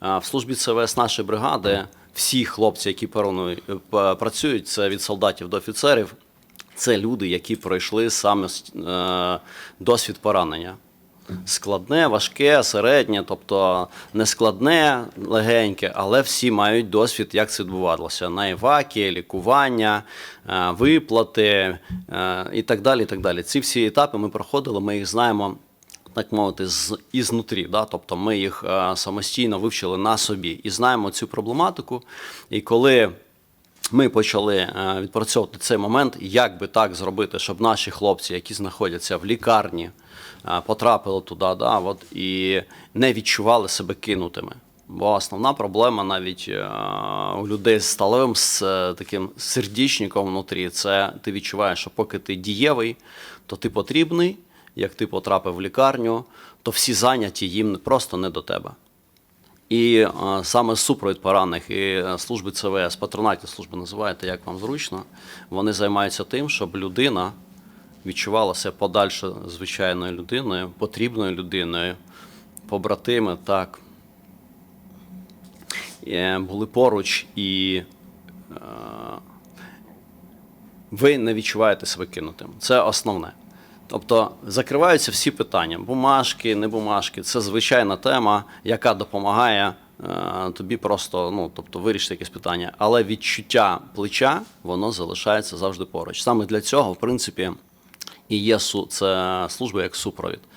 В службі ЦВС нашої бригади всі хлопці, які працюють, це від солдатів до офіцерів, це люди, які пройшли саме е, досвід поранення. Складне, важке, середнє, тобто не складне, легеньке, але всі мають досвід, як це відбувалося. На івакі, лікування, е, виплати е, і так далі. і так далі. Ці всі етапи ми проходили, ми їх знаємо так мовити, з ізнутрі. Да? Тобто ми їх е, самостійно вивчили на собі і знаємо цю проблематику. І коли ми почали е, відпрацьовувати цей момент, як би так зробити, щоб наші хлопці, які знаходяться в лікарні, е, потрапили туди, да, от, і не відчували себе кинутими. Бо основна проблема навіть у людей з сталевим з таким сердечником внутрі, це ти відчуваєш, що поки ти дієвий, то ти потрібний. Як ти потрапив в лікарню, то всі зайняті їм просто не до тебе. І е, саме супровід поранених і е, служби ЦВС, патронатні служби називаєте, як вам зручно, вони займаються тим, щоб людина відчувала себе подальше звичайною людиною, потрібною людиною, побратими, так. Е, були поруч і е, ви не відчуваєте себе кинутим. Це основне. Тобто закриваються всі питання: бумажки, не бумажки. Це звичайна тема, яка допомагає е, тобі просто ну, тобто, вирішити якесь питання. Але відчуття плеча воно залишається завжди поруч. Саме для цього, в принципі, і є це служба як супровід.